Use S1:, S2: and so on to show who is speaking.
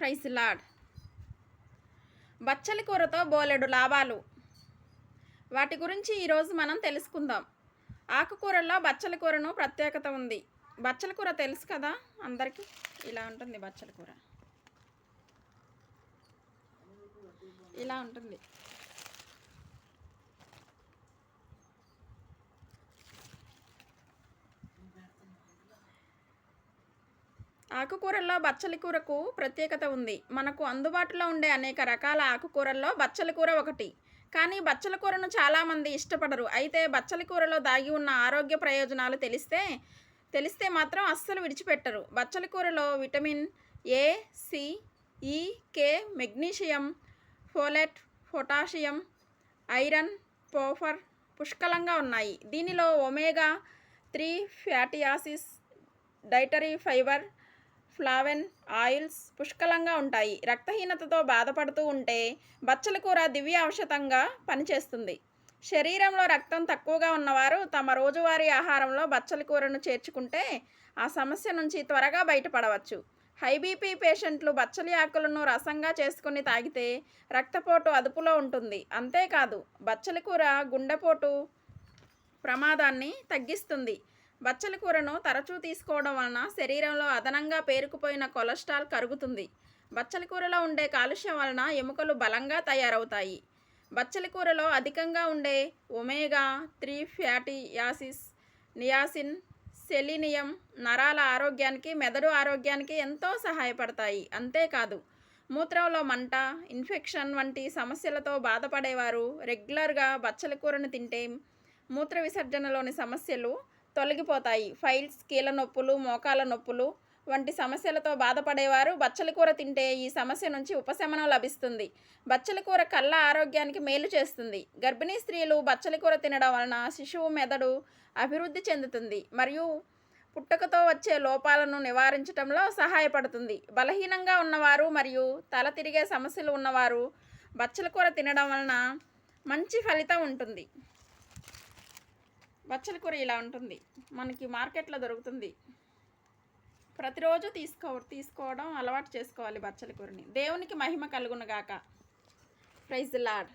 S1: Price lord బచ్చలి కూరతో బోలెడు లాభాలు. వాటి గురించి ఈరోజు మనం తెలుసుకుందాం. ఆకుకూరల్లో బచ్చలి కూరను ప్రత్యేకత ఉంది. బచ్చల కూర తెలుసు కదా? అందరికీ ఇలా ఉంటుంది బచ్చల కూర. ఇలా ఉంటుంది. ఆకుకూరల్లో బచ్చలి కూరకు ప్రత్యేకత ఉంది. మనకు అందుబాటులో ఉండే అనేక రకాల ఆకుకూరల్లో బచ్చలి కూర ఒకటి. కానీ బచ్చల కూరను చాలామంది ఇష్టపడరు. అయితే బచ్చలి కూరలో దాగి ఉన్న ఆరోగ్య ప్రయోజనాలు తెలిస్తే తెలిస్తే మాత్రం అస్సలు విడిచిపెట్టరు. బచ్చలి కూరలో vitamin A C E K magnesium folate potassium iron పోఫర్ పుష్కలంగా ఉన్నాయి. దీనిలో ఒమేగా త్రీ ఫ్యాటీ యాసిస్ డైటరీ ఫైబర్ ఫ్లావెన్ ఆయిల్స్ పుష్కలంగా ఉంటాయి. రక్తహీనతతో బాధపడుతూ ఉంటే బచ్చల కూర దివ్య ఔషధంగా పనిచేస్తుంది. శరీరంలో రక్తం తక్కువగా ఉన్నవారు తమ రోజువారీ ఆహారంలో బచ్చల కూరను చేర్చుకుంటే ఆ సమస్య నుంచి త్వరగా బయటపడవచ్చు. హై బీపీ పేషెంట్లు బచ్చలి ఆకులను రసంగా చేసుకుని తాగితే రక్తపోటు అదుపులో ఉంటుంది. అంతేకాదు బచ్చలి కూర గుండెపోటు ప్రమాదాన్ని తగ్గిస్తుంది. బచ్చలి కూరను తరచూ తీసుకోవడం వలన శరీరంలో అదనంగా పేరుకుపోయిన కొలెస్ట్రాల్ కరుగుతుంది. బచ్చలి కూరలో ఉండే కాలుష్యం వలన ఎముకలు బలంగా తయారవుతాయి. బచ్చలి కూరలో అధికంగా ఉండే ఒమేగా త్రీ ఫ్యాటీ యాసిస్ నియాసిన్ సెలీనియం నరాల ఆరోగ్యానికి మెదడు ఆరోగ్యానికి ఎంతో సహాయపడతాయి. అంతేకాదు మూత్రంలో మంట ఇన్ఫెక్షన్ వంటి సమస్యలతో బాధపడేవారు రెగ్యులర్గా బచ్చలి కూరను తింటే మూత్ర విసర్జనలోని సమస్యలు తొలగిపోతాయి. ఫైల్స్ కీళ్ళ నొప్పులు మోకాల నొప్పులు వంటి సమస్యలతో బాధపడేవారు బచ్చలి కూర తింటే ఈ సమస్య నుంచి ఉపశమనం లభిస్తుంది. బచ్చలి కూర కళ్ళ ఆరోగ్యానికి మేలు చేస్తుంది. గర్భిణీ స్త్రీలు బచ్చలి కూర తినడం వలన శిశువు మెదడు అభివృద్ధి చెందుతుంది మరియు పుట్టకతో వచ్చే లోపాలను నివారించడంలో సహాయపడుతుంది. బలహీనంగా ఉన్నవారు మరియు తల తిరిగే సమస్యలు ఉన్నవారు బచ్చల కూర తినడం వలన మంచి ఫలితం ఉంటుంది. బచ్చల కూర ఇలా ఉంటుంది. మనకి మార్కెట్లో దొరుకుతుంది. ప్రతిరోజు తీసుకో తీసుకోవడం అలవాటు చేసుకోవాలి బచ్చల కూరని. దేవునికి మహిమ కలుగునగాక. Praise lord